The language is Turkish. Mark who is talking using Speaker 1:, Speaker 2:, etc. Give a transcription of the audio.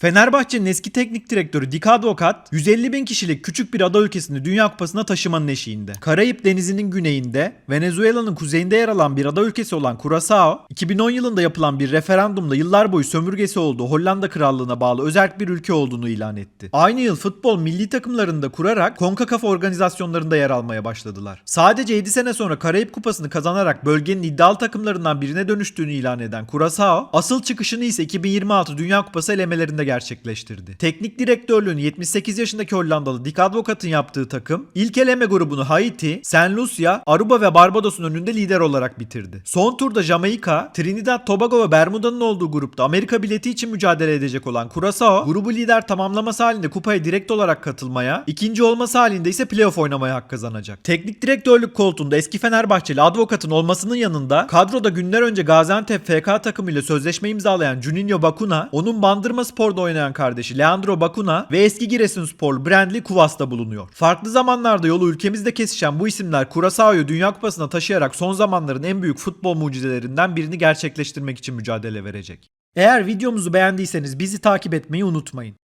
Speaker 1: Fenerbahçe'nin eski teknik direktörü Dik Advokat, 150 bin kişilik küçük bir ada ülkesini Dünya Kupası'na taşımanın eşiğinde. Karayip Denizi'nin güneyinde, Venezuela'nın kuzeyinde yer alan bir ada ülkesi olan Curaçao, 2010 yılında yapılan bir referandumda yıllar boyu sömürgesi olduğu Hollanda Krallığı'na bağlı özerk bir ülke olduğunu ilan etti. Aynı yıl futbol milli takımlarını da kurarak CONCACAF organizasyonlarında yer almaya başladılar. Sadece 7 sene sonra Karayip Kupası'nı kazanarak bölgenin iddialı takımlarından birine dönüştüğünü ilan eden Curaçao, asıl çıkışını ise 2026 Dünya Kupası elemelerinde gerçekleştirdi. Teknik direktörlüğünü 78 yaşındaki Hollandalı Dick Advokat'ın yaptığı takım, ilk eleme grubunu Haiti, Saint Lucia, Aruba ve Barbados'un önünde lider olarak bitirdi. Son turda Jamaika, Trinidad, Tobago ve Bermuda'nın olduğu grupta Amerika bileti için mücadele edecek olan Curaçao, grubu lider tamamlaması halinde kupaya direkt olarak katılmaya, ikinci olması halinde ise playoff oynamaya hak kazanacak. Teknik direktörlük koltuğunda eski Fenerbahçeli Advokat'ın olmasının yanında kadroda günler önce Gaziantep FK takımıyla sözleşme imzalayan Juninho Bakuna, onun Bandırma Spor'da oynayan kardeşi Leandro Bakuna ve eski Giresunspor Brandly Kuvas'ta bulunuyor. Farklı zamanlarda yolu ülkemizde kesişen bu isimler Curaçao'yu Dünya Kupası'na taşıyarak son zamanların en büyük futbol mucizelerinden birini gerçekleştirmek için mücadele verecek. Eğer videomuzu beğendiyseniz bizi takip etmeyi unutmayın.